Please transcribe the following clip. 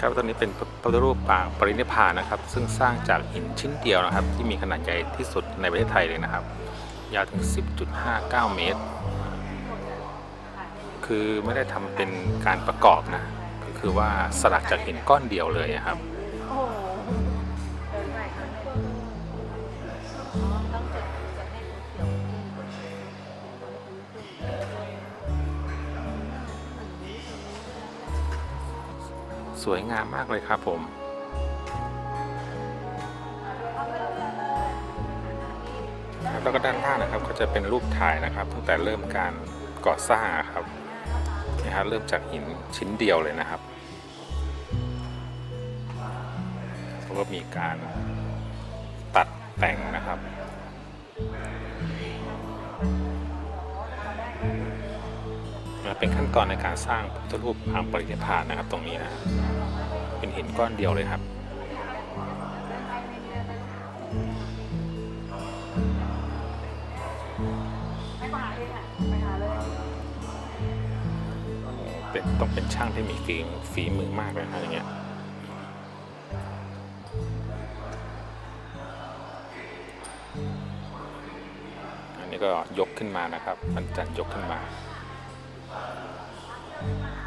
ครับตอนนี้เป็นพระพุทธรูปปางปรินิพพานนะครับ ซึ่งสร้างจากหินชิ้นเดียวนะครับ ที่มีขนาดใหญ่ที่สุดในประเทศไทยเลยนะครับ ยาวถึง 10.59 เมตร คือไม่ได้ทำเป็นการประกอบนะ ก็คือว่าสลักจากหินก้อนเดียวเลยนะครับ สวยงามมากเลยครับผม แล้วก็ด้านล่างนะครับก็จะเป็นรูปถ่ายนะครับ ตั้งแต่เริ่มการก่อสร้างครับนี่ฮะเริ่มจากหินชิ้นเดียวเลยนะครับแล้วก็มีการตัดแต่งนะ เป็นขั้นตอนในการสร้างพุทธรูปปางปรินิพพานนะครับ ตรงนี้นะเป็นหินก้อนเดียวเลยครับเป็นต้องเป็นช่างที่มีฝีฝีมือมากเลยนะอย่างเงี้ยอันนี้ก็ยกขึ้นมานะครับ มันจันยกขึ้นมา Thank you.